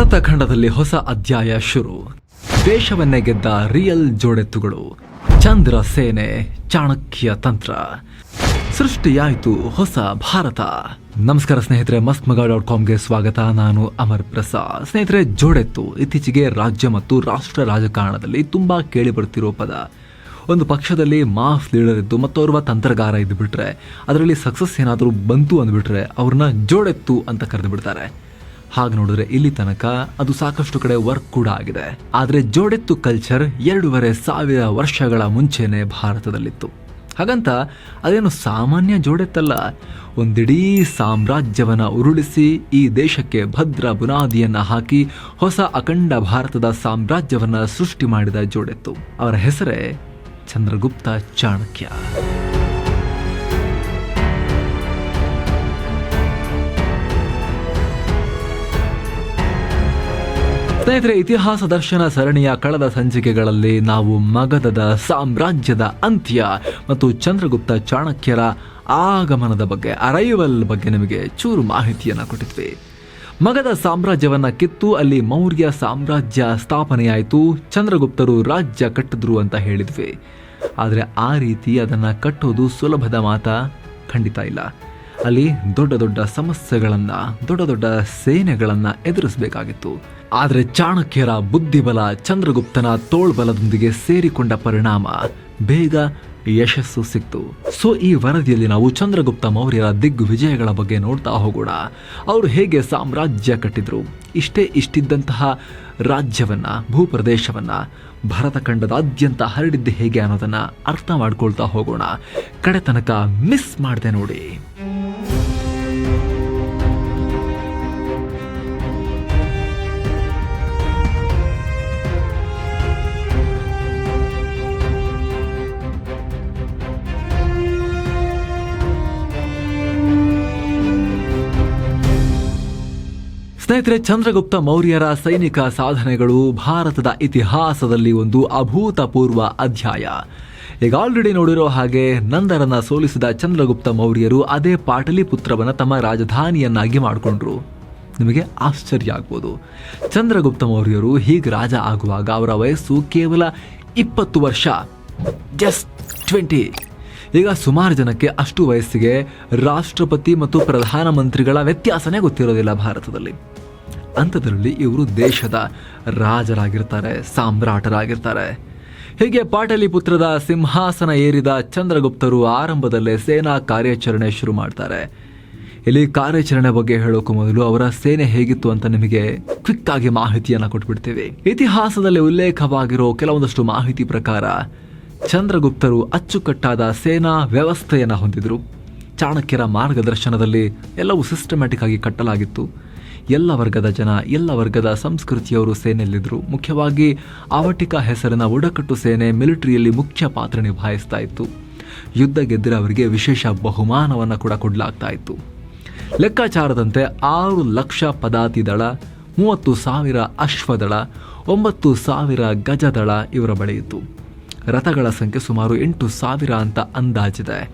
ಭಾರತ ಖಂಡದಲ್ಲಿ ಹೊಸ ಅಧ್ಯಾಯ ಶುರು. ದೇಶವನ್ನೇ ಗೆದ್ದ ರಿಯಲ್ ಜೋಡೆತ್ತುಗಳು. ಚಂದ್ರ ಸೇನೆ, ಚಾಣಕ್ಯ ತಂತ್ರ. ಸೃಷ್ಟಿಯಾಯಿತು ಹೊಸ ಭಾರತ. ನಮಸ್ಕಾರ ಸ್ನೇಹಿತರೆ ಮಸ್ತ್ ಮಗ ಡಾಟ್ ಕಾಮ್ಗೆ ಸ್ವಾಗತ. ನಾನು ಅಮರ್ ಪ್ರಸಾದ್. ಸ್ನೇಹಿತರೆ, ಜೋಡೆತ್ತು ಇತ್ತೀಚೆಗೆ ರಾಜ್ಯ ಮತ್ತು ರಾಷ್ಟ್ರ ರಾಜಕಾರಣದಲ್ಲಿ ತುಂಬಾ ಕೇಳಿ ಬರ್ತಿರೋ ಪದ. ಒಂದು ಪಕ್ಷದಲ್ಲಿ ಮಾಸ್ ಲೀಡರ್ ಇದ್ದು ಮತ್ತೋರ್ವ ತಂತ್ರಗಾರ ಇದ್ದು ಬಿಟ್ರೆ ಅದರಲ್ಲಿ ಸಕ್ಸಸ್ ಏನಾದರೂ ಬಂತು ಅಂದ್ಬಿಟ್ರೆ, ಅವ್ರನ್ನ ಜೋಡೆತ್ತು ಅಂತ ಕರೆದು ಬಿಡ್ತಾರೆ ಹಾಗೆ ನೋಡಿದ್ರೆ ಇಲ್ಲಿ ತನಕ ಅದು ಸಾಕಷ್ಟು ಕಡೆ ವರ್ಕ್ ಕೂಡ ಆಗಿದೆ. ಆದರೆ ಜೋಡೆತ್ತು ಕಲ್ಚರ್ ಎರಡೂವರೆ ಸಾವಿರ ವರ್ಷಗಳ ಮುಂಚೆನೆ ಭಾರತದಲ್ಲಿತ್ತು. ಹಾಗಂತ ಅದೇನು ಸಾಮಾನ್ಯ ಜೋಡೆತ್ತಲ್ಲ. ಒಂದಿಡೀ ಸಾಮ್ರಾಜ್ಯವನ್ನ ಉರುಳಿಸಿ ಈ ದೇಶಕ್ಕೆ ಭದ್ರ ಬುನಾದಿಯನ್ನು ಹಾಕಿ ಹೊಸ ಅಖಂಡ ಭಾರತದ ಸಾಮ್ರಾಜ್ಯವನ್ನ ಸೃಷ್ಟಿ ಮಾಡಿದ ಜೋಡೆತ್ತು. ಅವರ ಹೆಸರೇ ಚಂದ್ರಗುಪ್ತ ಚಾಣಕ್ಯ. ಸ್ನೇಹಿತರೆ, ಇತಿಹಾಸ ದರ್ಶನ ಸರಣಿಯ ಕಳೆದ ಸಂಚಿಕೆಗಳಲ್ಲಿ ನಾವು ಮಗಧದ ಸಾಮ್ರಾಜ್ಯದ ಅಂತ್ಯ ಮತ್ತು ಚಂದ್ರಗುಪ್ತ ಚಾಣಕ್ಯರ ಆಗಮನದ ಬಗ್ಗೆ ಅರೈವಲ್ ಬಗ್ಗೆ ನಿಮಗೆ ಚೂರು ಮಾಹಿತಿಯನ್ನು ಕೊಟ್ಟಿದ್ವಿ. ಮಗಧ ಸಾಮ್ರಾಜ್ಯವನ್ನ ಕಿತ್ತು, ಅಲ್ಲಿ ಮೌರ್ಯ ಸಾಮ್ರಾಜ್ಯ ಸ್ಥಾಪನೆಯಾಯಿತು, ಚಂದ್ರಗುಪ್ತರು ರಾಜ್ಯ ಕಟ್ಟಿದ್ರು ಅಂತ ಹೇಳಿದ್ವಿ. ಆದರೆ ಆ ರೀತಿ ಅದನ್ನ ಕಟ್ಟೋದು ಸುಲಭದ ಮಾತ ಖಂಡಿತ ಇಲ್ಲ. ಅಲ್ಲಿ ದೊಡ್ಡ ದೊಡ್ಡ ಸಮಸ್ಯೆಗಳನ್ನು, ದೊಡ್ಡ ದೊಡ್ಡ ಸೇನೆಗಳನ್ನು ಎದುರಿಸಬೇಕಾಗಿತ್ತು. ಆದರೆ ಚಾಣಕ್ಯರ ಬುದ್ಧಿಬಲ ಚಂದ್ರಗುಪ್ತನ ತೋಳ್ಬಲದೊಂದಿಗೆ ಸೇರಿಕೊಂಡ ಪರಿಣಾಮ ಬೇಗ ಯಶಸ್ಸು ಸಿಕ್ತು. ಸೊ, ಈ ವರದಿಯಲ್ಲಿ ನಾವು ಚಂದ್ರಗುಪ್ತ ಮೌರ್ಯರ ದಿಗ್ವಿಜಯಗಳ ಬಗ್ಗೆ ನೋಡ್ತಾ ಹೋಗೋಣ. ಅವರು ಹೇಗೆ ಸಾಮ್ರಾಜ್ಯ ಕಟ್ಟಿದ್ರು? ಇಷ್ಟೇ ಇಷ್ಟಿದ್ದಂತಹ ರಾಜ್ಯವನ್ನ, ಭೂಪ್ರದೇಶವನ್ನ, ಭರತಖಂಡದಾದ್ಯಂತ ಹರಡಿದ್ದು ಹೇಗೆ ಅನ್ನೋದನ್ನ ಅರ್ಥ ಮಾಡ್ಕೊಳ್ತಾ ಹೋಗೋಣ. ಕಡೆ ತನಕ ಮಿಸ್ ಮಾಡಿದೆ ನೋಡಿ. ಸ್ನೇಹಿತರೆ, ಚಂದ್ರಗುಪ್ತ ಮೌರ್ಯರ ಸೈನಿಕ ಸಾಧನೆಗಳು ಭಾರತದ ಇತಿಹಾಸದಲ್ಲಿ ಒಂದು ಅಭೂತಪೂರ್ವ ಅಧ್ಯಾಯ. ಈಗ ಆಲ್ರೆಡಿ ನೋಡಿರೋ ಹಾಗೆ ನಂದರನ್ನ ಸೋಲಿಸಿದ ಚಂದ್ರಗುಪ್ತ ಮೌರ್ಯರು ಅದೇ ಪಾಟಲಿಪುತ್ರವನ್ನು ತಮ್ಮ ರಾಜಧಾನಿಯನ್ನಾಗಿ ಮಾಡಿಕೊಂಡ್ರು. ನಿಮಗೆ ಆಶ್ಚರ್ಯ ಆಗ್ಬೋದು. ಚಂದ್ರಗುಪ್ತ ಮೌರ್ಯರು ಹೀಗೆ ರಾಜ ಆಗುವಾಗ ಅವರ ವಯಸ್ಸು ಕೇವಲ ಇಪ್ಪತ್ತು ವರ್ಷ. ಜಸ್ಟ್ ಟ್ವೆಂಟಿ ಈಗ ಸುಮಾರು ಜನಕ್ಕೆ ಅಷ್ಟು ವಯಸ್ಸಿಗೆ ರಾಷ್ಟ್ರಪತಿ ಮತ್ತು ಪ್ರಧಾನಮಂತ್ರಿಗಳ ವ್ಯತ್ಯಾಸನೇ ಗೊತ್ತಿರೋದಿಲ್ಲ ಭಾರತದಲ್ಲಿ. ಅಂಥದ್ರಲ್ಲಿ ಇವರು ದೇಶದ ರಾಜರಾಗಿರ್ತಾರೆ, ಸಾಮ್ರಾಟರಾಗಿರ್ತಾರೆ. ಹೀಗೆ ಪಾಟಲಿಪುತ್ರದ ಸಿಂಹಾಸನ ಏರಿದ ಚಂದ್ರಗುಪ್ತರು ಆರಂಭದಲ್ಲೇ ಸೇನಾ ಕಾರ್ಯಾಚರಣೆ ಶುರು ಮಾಡ್ತಾರೆ. ಇಲ್ಲಿ ಕಾರ್ಯಾಚರಣೆ ಬಗ್ಗೆ ಹೇಳೋಕೆ ಮೊದಲು ಅವರ ಸೇನೆ ಹೇಗಿತ್ತು ಅಂತ ನಿಮಗೆ ಕ್ವಿಕ್ ಆಗಿ ಮಾಹಿತಿಯನ್ನು ಕೊಟ್ಬಿಡ್ತೀವಿ. ಇತಿಹಾಸದಲ್ಲಿ ಉಲ್ಲೇಖವಾಗಿರೋ ಕೆಲವೊಂದಷ್ಟು ಮಾಹಿತಿ ಪ್ರಕಾರ ಚಂದ್ರಗುಪ್ತರು ಅಚ್ಚುಕಟ್ಟಾದ ಸೇನಾ ವ್ಯವಸ್ಥೆಯನ್ನು ಹೊಂದಿದ್ರು. ಚಾಣಕ್ಯರ ಮಾರ್ಗದರ್ಶನದಲ್ಲಿ ಎಲ್ಲವೂ ಸಿಸ್ಟಮ್ಯಾಟಿಕ್ ಆಗಿ ಕಟ್ಟಲಾಗಿತ್ತು. ಎಲ್ಲ ವರ್ಗದ ಜನ, ಎಲ್ಲ ವರ್ಗದ ಸಂಸ್ಕೃತಿಯವರು ಸೇನೆಯಲ್ಲಿದ್ದರು. ಮುಖ್ಯವಾಗಿ ಆವಟಿಕ ಹೆಸರಿನ ಬುಡಕಟ್ಟು ಸೇನೆ ಮಿಲಿಟರಿಯಲ್ಲಿ ಮುಖ್ಯ ಪಾತ್ರ ನಿಭಾಯಿಸ್ತಾ ಇತ್ತು. ಯುದ್ಧ ಗೆದ್ದರೆ ಅವರಿಗೆ ವಿಶೇಷ ಬಹುಮಾನವನ್ನು ಕೂಡ ಕೊಡಲಾಗ್ತಾ ಇತ್ತು. ಲೆಕ್ಕಾಚಾರದಂತೆ ಆರು ಲಕ್ಷ ಪದಾತಿ ದಳ, ಮೂವತ್ತು ಸಾವಿರ ಅಶ್ವದಳ ಒಂಬತ್ತು ಸಾವಿರ ಗಜದಳ ಇವರ ಬಳಿ ರಥಗಳ ಸಂಖ್ಯೆ ಸುಮಾರು ಎಂಟು ಸಾವಿರ ಅಂತ ಅಂದಾಜಿದೆ.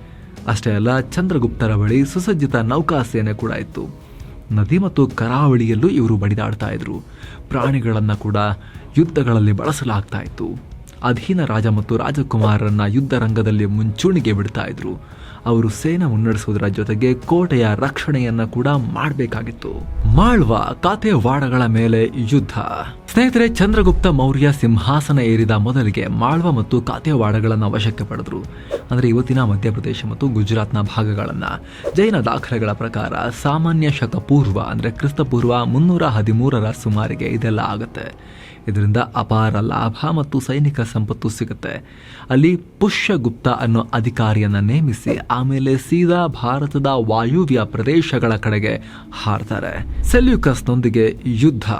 ಅಷ್ಟೇ ಅಲ್ಲ, ಚಂದ್ರಗುಪ್ತರ ಬಳಿ ಸುಸಜ್ಜಿತ ನೌಕಾ ಸೇನೆ ಕೂಡ ಇತ್ತು. ನದಿ ಮತ್ತು ಕರಾವಳಿಯಲ್ಲೂ ಇವರು ಬಡಿದಾಡ್ತಾ ಇದ್ರು. ಪ್ರಾಣಿಗಳನ್ನು ಕೂಡ ಯುದ್ಧಗಳಲ್ಲಿ ಬಳಸಲಾಗ್ತಾ ಇತ್ತು. ಅಧೀನ ರಾಜ ಮತ್ತು ರಾಜಕುಮಾರರನ್ನ ಯುದ್ಧ ರಂಗದಲ್ಲಿ ಮುಂಚೂಣಿಗೆ ಬಿಡ್ತಾ ಇದ್ರು. ಅವರು ಸೇನಾ ಮುನ್ನಡೆಸುವುದರ ಜೊತೆಗೆ ಕೋಟೆಯ ರಕ್ಷಣೆಯನ್ನ ಕೂಡ ಮಾಡಬೇಕಾಗಿತ್ತು. ಮಾಳ್ವ ಕಾತೆವಾಡಗಳ ಮೇಲೆ ಯುದ್ಧ. ಸ್ನೇಹಿತರೆ, ಚಂದ್ರಗುಪ್ತ ಮೌರ್ಯ ಸಿಂಹಾಸನ ಏರಿದ ಮೊದಲಿಗೆ ಮಾಳ್ವ ಮತ್ತು ಕಾತೆವಾಡಗಳನ್ನು ವಶಕ್ಕೆ ಪಡೆದ್ರು. ಅಂದರೆ ಇವತ್ತಿನ ಮಧ್ಯಪ್ರದೇಶ ಮತ್ತು ಗುಜರಾತ್ನ ಭಾಗಗಳನ್ನ. ಜೈನ ದಾಖಲೆಗಳ ಪ್ರಕಾರ ಸಾಮಾನ್ಯ ಶಕ ಪೂರ್ವ ಅಂದ್ರೆ ಕ್ರಿಸ್ತಪೂರ್ವ ಮುನ್ನೂರ ಹದಿಮೂರರ ಸುಮಾರಿಗೆ ಇದೆಲ್ಲ ಆಗುತ್ತೆ. ಇದರಿಂದ ಅಪಾರ ಲಾಭ ಮತ್ತು ಸೈನಿಕ ಸಂಪತ್ತು ಸಿಗುತ್ತೆ. ಅಲ್ಲಿ ಪುಷ್ಯಗುಪ್ತ ಅನ್ನೋ ಅಧಿಕಾರಿಯನ್ನ ನೇಮಿಸಿ ಆಮೇಲೆ ಸೀದಾ ಭಾರತದ ವಾಯುವ್ಯ ಪ್ರದೇಶಗಳ ಕಡೆಗೆ ಹಾರ್ತಾರೆ. ಸೆಲ್ಯುಕಸ್ನೊಂದಿಗೆ ಯುದ್ಧ.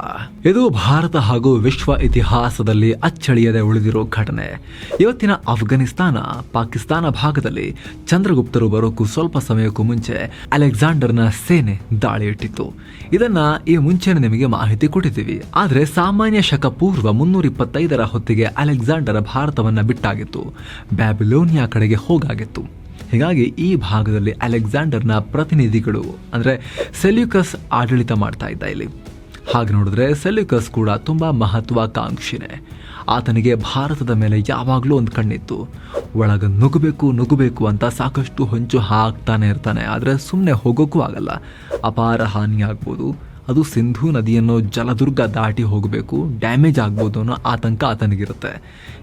ಇದು ಭಾರತ ಹಾಗೂ ವಿಶ್ವ ಇತಿಹಾಸದಲ್ಲಿ ಅಚ್ಚಳಿಯದೆ ಉಳಿದಿರೋ ಘಟನೆ. ಇವತ್ತಿನ ಅಫ್ಘಾನಿಸ್ತಾನ ಪಾಕಿಸ್ತಾನ ಭಾಗದಲ್ಲಿ ಚಂದ್ರಗುಪ್ತರು ಬರೋಕ್ಕೂ ಸ್ವಲ್ಪ ಸಮಯಕ್ಕೂ ಮುಂಚೆ ಅಲೆಕ್ಸಾಂಡರ್ನ ಸೇನೆ ದಾಳಿ ಇಟ್ಟಿತ್ತು ಇದನ್ನ ಈ ಮುಂಚೆನೆ ನಿಮಗೆ ಮಾಹಿತಿ ಕೊಟ್ಟಿದ್ದೀವಿ. ಆದ್ರೆ ಸಾಮಾನ್ಯ ಶಕ ಪೂರ್ವ ಮುನ್ನೂರ ಇಪ್ಪತ್ತೈದರ ಹೊತ್ತಿಗೆ ಅಲೆಕ್ಸಾಂಡರ್ ಭಾರತವನ್ನು ಬಿಟ್ಟಾಗಿತ್ತು. ಬ್ಯಾಬಿಲೋನಿಯಾ ಕಡೆಗೆ ಹೋಗಾಗಿತ್ತು. ಹೀಗಾಗಿ ಈ ಭಾಗದಲ್ಲಿ ಅಲೆಕ್ಸಾಂಡರ್ನ ಪ್ರತಿನಿಧಿಗಳು, ಅಂದರೆ ಸೆಲ್ಯುಕಸ್ ಆಡಳಿತ ಮಾಡ್ತಾ ಇದ್ದ ಇಲ್ಲಿ. ಹಾಗೆ ನೋಡಿದ್ರೆ ಸೆಲ್ಯುಕಸ್ ಕೂಡ ತುಂಬ ಮಹತ್ವಾಕಾಂಕ್ಷಿನೇ. ಆತನಿಗೆ ಭಾರತದ ಮೇಲೆ ಯಾವಾಗಲೂ ಒಂದು ಕಣ್ಣಿತ್ತು. ಒಳಗೆ ನುಗ್ಗಬೇಕು ನುಗ್ಗಬೇಕು ಅಂತ ಸಾಕಷ್ಟು ಹೊಂಚು ಹಾಕ್ತಾನೆ ಇರ್ತಾನೆ. ಆದರೆ ಸುಮ್ಮನೆ ಹೋಗೋಕ್ಕೂ ಆಗಲ್ಲ. ಅಪಾರ ಹಾನಿ ಆಗ್ಬೋದು ಅದು ಸಿಂಧೂ ನದಿಯನ್ನು ಜಲದುರ್ಗ ದಾಟಿ ಹೋಗಬೇಕು. ಡ್ಯಾಮೇಜ್ ಆಗ್ಬೋದು ಅನ್ನೋ ಆತಂಕ ಆತನಿಗಿರುತ್ತೆ.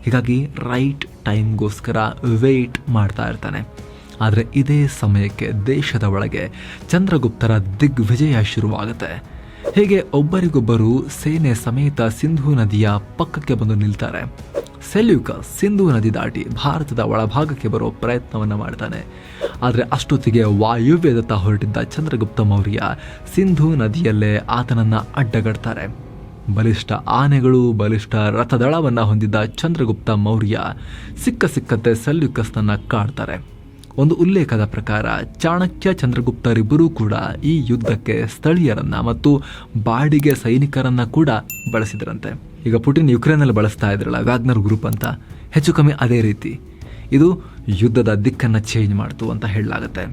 ಹೀಗಾಗಿ ರೈಟ್ ಟೈಮ್ಗೋಸ್ಕರ ವೆಯ್ಟ್ ಮಾಡ್ತಾ ಇರ್ತಾನೆ. ಆದರೆ ಇದೇ ಸಮಯಕ್ಕೆ ದೇಶದ ಒಳಗೆ ಚಂದ್ರಗುಪ್ತರ ದಿಗ್ವಿಜಯ ಶುರುವಾಗುತ್ತೆ. ಹೀಗೆ ಒಬ್ಬರಿಗೊಬ್ಬರು ಸೇನೆ ಸಮೇತ ಸಿಂಧೂ ನದಿಯ ಪಕ್ಕಕ್ಕೆ ಬಂದು ನಿಲ್ತಾರೆ. ಸೆಲ್ಯೂಕಸ್ ಸಿಂಧೂ ನದಿ ದಾಟಿ ಭಾರತದ ಒಳಭಾಗಕ್ಕೆ ಬರೋ ಪ್ರಯತ್ನವನ್ನು ಮಾಡ್ತಾನೆ. ಆದರೆ ಅಷ್ಟೊತ್ತಿಗೆ ವಾಯುವ್ಯದತ್ತ ಹೊರಟಿದ್ದ ಚಂದ್ರಗುಪ್ತ ಮೌರ್ಯ ಸಿಂಧೂ ನದಿಯಲ್ಲೇ ಆತನನ್ನು ಅಡ್ಡಗಡ್ತಾರೆ. ಬಲಿಷ್ಠ ಆನೆಗಳು, ಬಲಿಷ್ಠ ರಥದಳವನ್ನು ಹೊಂದಿದ್ದ ಚಂದ್ರಗುಪ್ತ ಮೌರ್ಯ ಸಿಕ್ಕ ಸಿಕ್ಕಂತೆ ಸೆಲ್ಯೂಕಸ್ನನ್ನು ಕಾಡ್ತಾರೆ ಒಂದು ಉಲ್ಲೇಖದ ಪ್ರಕಾರ ಚಾಣಕ್ಯ ಚಂದ್ರಗುಪ್ತರಿಬ್ಬರೂ ಕೂಡ ಈ ಯುದ್ಧಕ್ಕೆ ಸ್ಥಳೀಯರನ್ನ ಮತ್ತು ಬಾಡಿಗೆ ಸೈನಿಕರನ್ನ ಕೂಡ ಬಳಸಿದ್ರಂತೆ. ಈಗ ಪುಟಿನ್ ಯುಕ್ರೇನಲ್ಲಿ ಬಳಸ್ತಾ ಇದ್ರಲ್ಲ ವ್ಯಾಗ್ನರ್ ಗ್ರೂಪ್ ಅಂತ, ಹೆಚ್ಚು ಕಮ್ಮಿ ಅದೇ ರೀತಿ. ಇದು ಯುದ್ಧದ ದಿಕ್ಕನ್ನು ಚೇಂಜ್ ಮಾಡ್ತು ಅಂತ ಹೇಳಲಾಗುತ್ತೆ.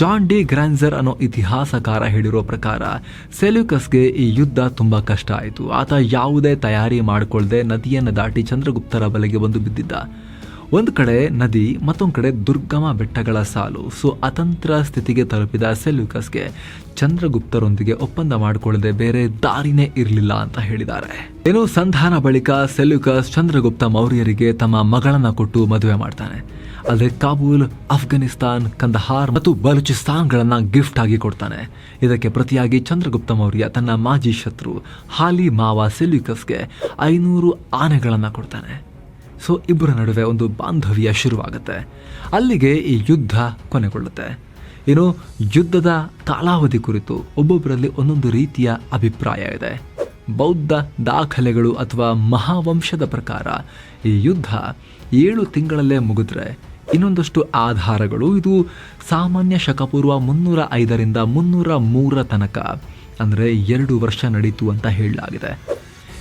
ಜಾನ್ ಡಿ ಗ್ರಾನ್ಸರ್ ಅನ್ನೋ ಇತಿಹಾಸಕಾರ ಹೇಳಿರೋ ಪ್ರಕಾರ ಸೆಲ್ಯೂಕಸ್ಗೆ ಈ ಯುದ್ಧ ತುಂಬ ಕಷ್ಟ ಆಯಿತು. ಆತ ಯಾವುದೇ ತಯಾರಿ ಮಾಡಿಕೊಳ್ಳದೆ ನದಿಯನ್ನು ದಾಟಿ ಚಂದ್ರಗುಪ್ತರ ಬಲೆಗೆ ಬಂದು ಬಿದ್ದಿದ್ದ. ಒಂದು ಕಡೆ ನದಿ, ಮತ್ತೊಂದು ಕಡೆ ದುರ್ಗಮ ಬೆಟ್ಟಗಳ ಸಾಲು. ಸೊ, ಅತಂತ್ರ ಸ್ಥಿತಿಗೆ ತಲುಪಿದ ಸೆಲ್ಯೂಕಸ್ಗೆ ಚಂದ್ರಗುಪ್ತರೊಂದಿಗೆ ಒಪ್ಪಂದ ಮಾಡಿಕೊಳ್ಳದೆ ಬೇರೆ ದಾರಿನೇ ಇರಲಿಲ್ಲ ಅಂತ ಹೇಳಿದ್ದಾರೆ. ಏನು ಸಂಧಾನ ಬಳಿಕ ಸೆಲ್ಯೂಕಸ್ ಚಂದ್ರಗುಪ್ತ ಮೌರ್ಯರಿಗೆ ತಮ್ಮ ಮಗಳನ್ನ ಕೊಟ್ಟು ಮದುವೆ ಮಾಡ್ತಾನೆ. ಅಲ್ಲದೆ ಕಾಬೂಲ್ ಅಫ್ಘಾನಿಸ್ತಾನ್ ಕಂದಹಾರ್ ಮತ್ತು ಬಲೂಚಿಸ್ತಾನ್ಗಳನ್ನ ಗಿಫ್ಟ್ ಆಗಿ ಕೊಡ್ತಾನೆ. ಇದಕ್ಕೆ ಪ್ರತಿಯಾಗಿ ಚಂದ್ರಗುಪ್ತ ಮೌರ್ಯ ತನ್ನ ಮಾಜಿ ಶತ್ರು ಹಾಲಿ ಮಾವ ಸೆಲ್ಯೂಕಸ್ಗೆ ಐನೂರು ಆನೆಗಳನ್ನ ಕೊಡ್ತಾನೆ. ಸೊ ಇಬ್ಬರ ನಡುವೆ ಒಂದು ಬಾಂಧವ್ಯ ಶುರುವಾಗುತ್ತೆ. ಅಲ್ಲಿಗೆ ಈ ಯುದ್ಧ ಕೊನೆಗೊಳ್ಳುತ್ತೆ. ಏನು ಯುದ್ಧದ ಕಾಲಾವಧಿ ಕುರಿತು ಒಬ್ಬೊಬ್ಬರಲ್ಲಿ ಒಂದೊಂದು ರೀತಿಯ ಅಭಿಪ್ರಾಯ ಇದೆ. ಬೌದ್ಧ ದಾಖಲೆಗಳು ಅಥವಾ ಮಹಾವಂಶದ ಪ್ರಕಾರ ಈ ಯುದ್ಧ ಏಳು ತಿಂಗಳಲ್ಲೇ ಮುಗಿದ್ರೆ ಇನ್ನೊಂದಷ್ಟು ಆಧಾರಗಳು ಇದು ಸಾಮಾನ್ಯ ಶಕಪೂರ್ವ ಮುನ್ನೂರ ಐದರಿಂದ ಮುನ್ನೂರ ಮೂರ ತನಕ, ಅಂದರೆ ಎರಡು ವರ್ಷ ನಡೀತು ಅಂತ ಹೇಳಲಾಗಿದೆ.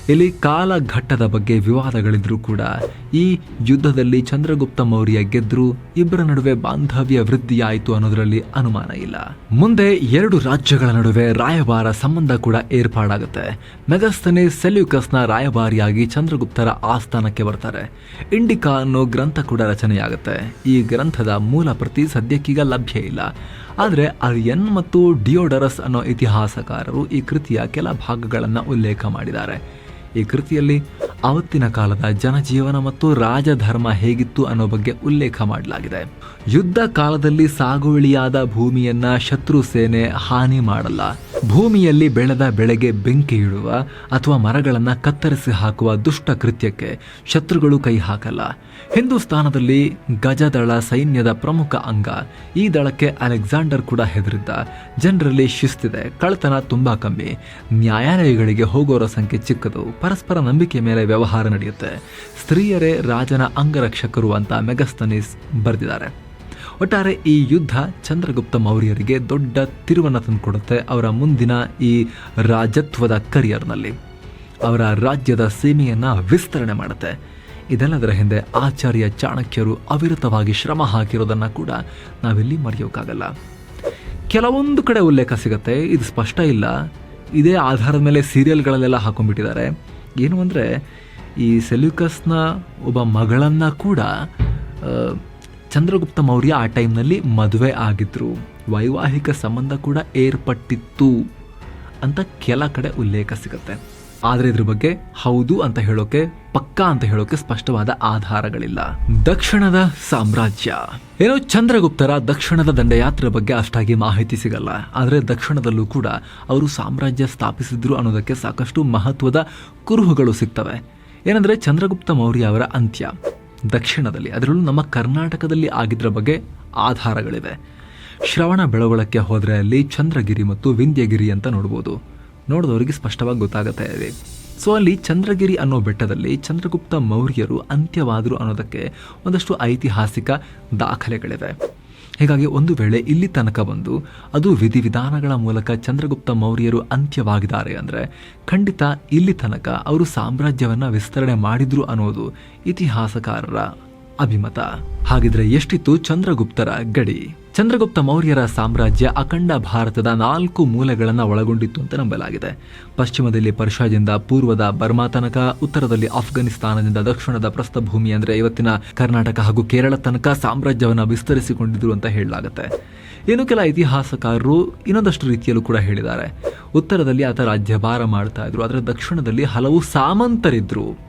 ಇಲ್ಲಿ ಕಾಲಘಟ್ಟದ ಬಗ್ಗೆ ವಿವಾದಗಳಿದ್ರೂ ಕೂಡ ಈ ಯುದ್ಧದಲ್ಲಿ ಚಂದ್ರಗುಪ್ತ ಮೌರ್ಯ ಗೆದ್ರು ಇಬ್ಬರ ನಡುವೆ ಬಾಂಧವ್ಯ ವೃದ್ಧಿಯಾಯಿತು ಅನ್ನೋದರಲ್ಲಿ ಅನುಮಾನ ಇಲ್ಲ. ಮುಂದೆ ಎರಡು ರಾಜ್ಯಗಳ ನಡುವೆ ರಾಯಭಾರ ಸಂಬಂಧ ಕೂಡ ಏರ್ಪಾಡಾಗುತ್ತೆ. ಮೆಗಸ್ತನೆ ಸೆಲ್ಯುಕಸ್ನ ರಾಯಭಾರಿಯಾಗಿ ಚಂದ್ರಗುಪ್ತರ ಆಸ್ಥಾನಕ್ಕೆ ಬರ್ತಾರೆ. ಇಂಡಿಕಾ ಅನ್ನೋ ಗ್ರಂಥ ಕೂಡ ರಚನೆಯಾಗುತ್ತೆ. ಈ ಗ್ರಂಥದ ಮೂಲ ಪ್ರತಿ ಸದ್ಯಕ್ಕೀಗ ಲಭ್ಯ ಇಲ್ಲ. ಆದರೆ ಅರಿಯನ್ ಮತ್ತು ಡಿಯೋಡರಸ್ ಅನ್ನೋ ಇತಿಹಾಸಕಾರರು ಈ ಕೃತಿಯ ಕೆಲ ಭಾಗಗಳನ್ನು ಉಲ್ಲೇಖ ಮಾಡಿದ್ದಾರೆ. ಈ ಕೃತಿಯಲ್ಲಿ ಅವತ್ತಿನ ಕಾಲದ ಜನಜೀವನ ಮತ್ತು ರಾಜಧರ್ಮ ಹೇಗಿತ್ತು ಅನ್ನೋ ಬಗ್ಗೆ ಉಲ್ಲೇಖ ಮಾಡಲಾಗಿದೆ. ಯುದ್ಧ ಕಾಲದಲ್ಲಿ ಸಾಗುವಳಿಯಾದ ಭೂಮಿಯನ್ನ ಶತ್ರು ಸೇನೆ ಹಾನಿ ಮಾಡಲ್ಲ. ಭೂಮಿಯಲ್ಲಿ ಬೆಳೆದ ಬೆಳೆಗೆ ಬೆಂಕಿ ಇಡುವ ಅಥವಾ ಮರಗಳನ್ನು ಕತ್ತರಿಸಿ ಹಾಕುವ ದುಷ್ಟ ಕೃತ್ಯಕ್ಕೆ ಶತ್ರುಗಳು ಕೈ ಹಾಕಲ್ಲ. ಹಿಂದೂಸ್ತಾನದಲ್ಲಿ ಗಜದಳ ಸೈನ್ಯದ ಪ್ರಮುಖ ಅಂಗ. ಈ ದಳಕ್ಕೆ ಅಲೆಕ್ಸಾಂಡರ್ ಕೂಡ ಹೆದರಿದ್ದ. ಜನರಲ್ಲಿ ಶಿಸ್ತಿದೆ ಕಳ್ತನ ತುಂಬಾ ಕಮ್ಮಿ. ನ್ಯಾಯಾಲಯಗಳಿಗೆ ಹೋಗೋರ ಸಂಖ್ಯೆ ಚಿಕ್ಕದು, ಪರಸ್ಪರ ನಂಬಿಕೆ ಮೇಲೆ ವ್ಯವಹಾರ ನಡೆಯುತ್ತೆ. ಸ್ತ್ರೀಯರೇ ರಾಜನ ಅಂಗರಕ್ಷಕರು ಅಂತ ಮೆಗಸ್ತನೀಸ್ ಬರೆದಿದ್ದಾರೆ. ಒಟ್ಟಾರೆ ಈ ಯುದ್ಧ ಚಂದ್ರಗುಪ್ತ ಮೌರ್ಯರಿಗೆ ದೊಡ್ಡ ತಿರುವನ್ನು ತಂದುಕೊಡುತ್ತೆ ಅವರ ಮುಂದಿನ ಈ ರಾಜತ್ವದ ಕರಿಯರ್ನಲ್ಲಿ. ಅವರ ರಾಜ್ಯದ ಸೀಮೆಯನ್ನು ವಿಸ್ತರಣೆ ಮಾಡುತ್ತೆ. ಇದೆಲ್ಲದರ ಹಿಂದೆ ಆಚಾರ್ಯ ಚಾಣಕ್ಯರು ಅವಿರತವಾಗಿ ಶ್ರಮ ಹಾಕಿರೋದನ್ನು ಕೂಡ ನಾವಿಲ್ಲಿ ಮರೆಯೋಕ್ಕಾಗಲ್ಲ ಕೆಲವೊಂದು ಕಡೆ ಉಲ್ಲೇಖ ಸಿಗುತ್ತೆ, ಇದು ಸ್ಪಷ್ಟ ಇಲ್ಲ. ಇದೇ ಆಧಾರದ ಮೇಲೆ ಸೀರಿಯಲ್ಗಳಲ್ಲೆಲ್ಲ ಹಾಕೊಂಡ್ಬಿಟ್ಟಿದ್ದಾರೆ. ಏನು ಅಂದರೆ ಈ ಸೆಲ್ಯೂಕಸ್ನ ಒಬ್ಬ ಮಗಳನ್ನು ಕೂಡ ಚಂದ್ರಗುಪ್ತ ಮೌರ್ಯ ಆ ಟೈಮ್ನಲ್ಲಿ ಮದುವೆ ಆಗಿದ್ರು. ವೈವಾಹಿಕ ಸಂಬಂಧ ಕೂಡ ಏರ್ಪಟ್ಟಿತ್ತು ಅಂತ ಕೆಲ ಕಡೆ ಉಲ್ಲೇಖ ಸಿಗುತ್ತೆ. ಆದರೆ ಇದ್ರ ಬಗ್ಗೆ ಹೌದು ಅಂತ ಹೇಳೋಕೆ, ಪಕ್ಕಾ ಅಂತ ಹೇಳೋಕೆ ಸ್ಪಷ್ಟವಾದ ಆಧಾರಗಳಿಲ್ಲ. ದಕ್ಷಿಣದ ಸಾಮ್ರಾಜ್ಯ. ಏನೋ ಚಂದ್ರಗುಪ್ತರ ದಕ್ಷಿಣದ ದಂಡಯಾತ್ರೆ ಬಗ್ಗೆ ಅಷ್ಟಾಗಿ ಮಾಹಿತಿ ಸಿಗಲ್ಲ. ಆದರೆ ದಕ್ಷಿಣದಲ್ಲೂ ಕೂಡ ಅವರು ಸಾಮ್ರಾಜ್ಯ ಸ್ಥಾಪಿಸಿದ್ರು ಅನ್ನೋದಕ್ಕೆ ಸಾಕಷ್ಟು ಮಹತ್ವದ ಕುರುಹುಗಳು ಸಿಗ್ತವೆ. ಏನಂದ್ರೆ ಚಂದ್ರಗುಪ್ತ ಮೌರ್ಯ ಅವರ ಅಂತ್ಯ. ದಕ್ಷಿಣದಲ್ಲಿ, ಅದರಲ್ಲೂ ನಮ್ಮ ಕರ್ನಾಟಕದಲ್ಲಿ ಆಗಿದ್ದರ ಬಗ್ಗೆ ಆಧಾರಗಳಿವೆ. ಶ್ರವಣ ಬೆಳಗೊಳಕ್ಕೆ ಹೋದರೆ ಅಲ್ಲಿ ಚಂದ್ರಗಿರಿ ಮತ್ತು ವಿಂಧ್ಯಗಿರಿ ಅಂತ ನೋಡ್ಬೋದು. ನೋಡಿದವರಿಗೆ ಸ್ಪಷ್ಟವಾಗಿ ಗೊತ್ತಾಗುತ್ತೆ ಇದೆ ಸೊ ಅಲ್ಲಿ ಚಂದ್ರಗಿರಿ ಅನ್ನೋ ಬೆಟ್ಟದಲ್ಲಿ ಚಂದ್ರಗುಪ್ತ ಮೌರ್ಯರು ಅಂತ್ಯವಾದರು ಅನ್ನೋದಕ್ಕೆ ಒಂದಷ್ಟು ಐತಿಹಾಸಿಕ ದಾಖಲೆಗಳಿವೆ. ಹೀಗಾಗಿ ಒಂದು ವೇಳೆ ಇಲ್ಲಿ ತನಕ ಬಂದು ಅದು ವಿಧಿವಿಧಾನಗಳ ಮೂಲಕ ಚಂದ್ರಗುಪ್ತ ಮೌರ್ಯರು ಅಂತ್ಯವಾಗಿದ್ದಾರೆ ಅಂದರೆ ಖಂಡಿತ ಇಲ್ಲಿ ತನಕ ಅವರು ಸಾಮ್ರಾಜ್ಯವನ್ನು ವಿಸ್ತರಣೆ ಮಾಡಿದ್ರು ಅನ್ನೋದು ಇತಿಹಾಸಕಾರರ ಅಭಿಮತ. ಹಾಗಿದ್ರೆ ಎಷ್ಟಿತ್ತು ಚಂದ್ರಗುಪ್ತರ ಗಡಿ? ಚಂದ್ರಗುಪ್ತ ಮೌರ್ಯರ ಸಾಮ್ರಾಜ್ಯ ಅಖಂಡ ಭಾರತದ ನಾಲ್ಕು ಮೂಲೆಗಳನ್ನು ಒಳಗೊಂಡಿತ್ತು ಅಂತ ನಂಬಲಾಗಿದೆ. ಪಶ್ಚಿಮದಲ್ಲಿ ಪರ್ಷಾದಿಂದ ಪೂರ್ವದ ಬರ್ಮಾ ತನಕ, ಉತ್ತರದಲ್ಲಿ ಅಫ್ಘಾನಿಸ್ತಾನದಿಂದ ದಕ್ಷಿಣದ ಪ್ರಸ್ಥಭೂಮಿ ಅಂದರೆ ಇವತ್ತಿನ ಕರ್ನಾಟಕ ಹಾಗೂ ಕೇರಳ ತನಕ ಸಾಮ್ರಾಜ್ಯವನ್ನು ವಿಸ್ತರಿಸಿಕೊಂಡಿದ್ರು ಅಂತ ಹೇಳಲಾಗುತ್ತೆ. ಇನ್ನು ಕೆಲ ಇತಿಹಾಸಕಾರರು ಇನ್ನೊಂದಷ್ಟು ರೀತಿಯಲ್ಲೂ ಕೂಡ ಹೇಳಿದ್ದಾರೆ. ಉತ್ತರದಲ್ಲಿ ಆತ ರಾಜ್ಯಭಾರ ಮಾಡ್ತಾ ಇದ್ರು, ಆದರೆ ದಕ್ಷಿಣದಲ್ಲಿ ಹಲವು ಸಾಮಂತರಿದ್ರು.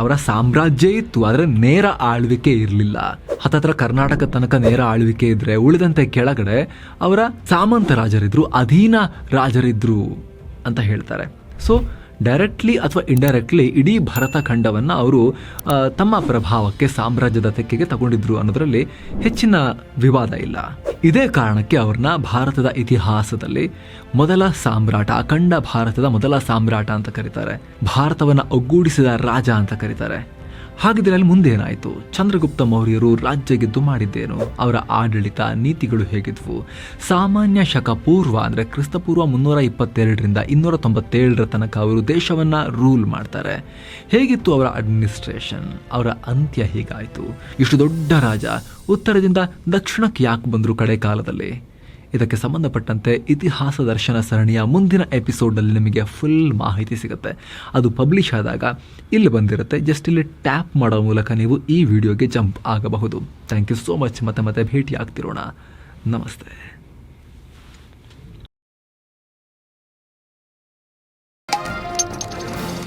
ಅವರ ಸಾಮ್ರಾಜ್ಯ ಇತ್ತು, ಆದರೆ ನೇರ ಆಳ್ವಿಕೆ ಇರಲಿಲ್ಲ. ಹತ್ತತ್ರ ಕರ್ನಾಟಕ ತನಕ ನೇರ ಆಳ್ವಿಕೆ ಇದ್ರೆ ಉಳಿದಂತೆ ಕೆಳಗಡೆ ಅವರ ಸಾಮಂತ ರಾಜರಿದ್ರು, ಅಧೀನ ರಾಜರಿದ್ರು ಅಂತ ಹೇಳ್ತಾರೆ. ಸೊ ಡೈರೆಕ್ಟ್ಲಿ ಅಥವಾ ಇಂಡೈರೆಕ್ಟ್ಲಿ ಇಡೀ ಭಾರತ ಖಂಡವನ್ನು ಅವರು ತಮ್ಮ ಪ್ರಭಾವಕ್ಕೆ, ಸಾಮ್ರಾಜ್ಯದ ತೆಕ್ಕೆಗೆ ತಗೊಂಡಿದ್ರು ಅನ್ನೋದರಲ್ಲಿ ಹೆಚ್ಚಿನ ವಿವಾದ ಇಲ್ಲ. ಇದೇ ಕಾರಣಕ್ಕೆ ಅವ್ರನ್ನ ಭಾರತದ ಇತಿಹಾಸದಲ್ಲಿ ಮೊದಲ ಸಾಮ್ರಾಟ, ಅಖಂಡ ಭಾರತದ ಮೊದಲ ಸಾಮ್ರಾಟ ಅಂತ ಕರೀತಾರೆ. ಭಾರತವನ್ನ ಒಗ್ಗೂಡಿಸಿದ ರಾಜ ಅಂತ ಕರೀತಾರೆ. ಹಾಗಿದ್ರೆ ಅಲ್ಲಿ ಮುಂದೇನಾಯಿತು? ಚಂದ್ರಗುಪ್ತ ಮೌರ್ಯರು ರಾಜ್ಯ ಗೆದ್ದು ಮಾಡಿದ್ದೇನು? ಅವರ ಆಡಳಿತ ನೀತಿಗಳು ಹೇಗಿದ್ವು? ಸಾಮಾನ್ಯ ಶಕ ಪೂರ್ವ ಅಂದ್ರೆ ಕ್ರಿಸ್ತಪೂರ್ವ ಮುನ್ನೂರ ಇಪ್ಪತ್ತೆರಡರಿಂದ ಇನ್ನೂರ ತೊಂಬತ್ತೇಳರ ತನಕ ಅವರು ದೇಶವನ್ನ ರೂಲ್ ಮಾಡ್ತಾರೆ. ಹೇಗಿತ್ತು ಅವರ ಅಡ್ಮಿನಿಸ್ಟ್ರೇಷನ್? ಅವರ ಅಂತ್ಯ ಹೇಗಾಯಿತು? ಇಷ್ಟು ದೊಡ್ಡ ರಾಜ, ಉತ್ತರದಿಂದ ದಕ್ಷಿಣಕ್ಕೆ ಯಾಕೆ ಬಂದರು ಕಡೆ ಕಾಲದಲ್ಲಿ ಇದಕ್ಕೆ ಸಂಬಂಧಪಟ್ಟಂತೆ ಇತಿಹಾಸ ದರ್ಶನ ಸರಣಿಯ ಮುಂದಿನ ಎಪಿಸೋಡಲ್ಲಿ ನಿಮಗೆ ಫುಲ್ ಮಾಹಿತಿ ಸಿಗುತ್ತೆ. ಅದು ಪಬ್ಲಿಷ್ ಆದಾಗ ಇಲ್ಲಿ ಬಂದಿರುತ್ತೆ. ಜಸ್ಟ್ ಇಲ್ಲಿ ಟ್ಯಾಪ್ ಮಾಡೋ ಮೂಲಕ ನೀವು ಈ ವಿಡಿಯೋಗೆ ಜಂಪ್ ಆಗಬಹುದು. ಥ್ಯಾಂಕ್ ಯು ಸೋ ಮಚ್ ಮತ್ತೆ ಮತ್ತೆ ಭೇಟಿ ಆಗ್ತಿರೋಣ ನಮಸ್ತೆ.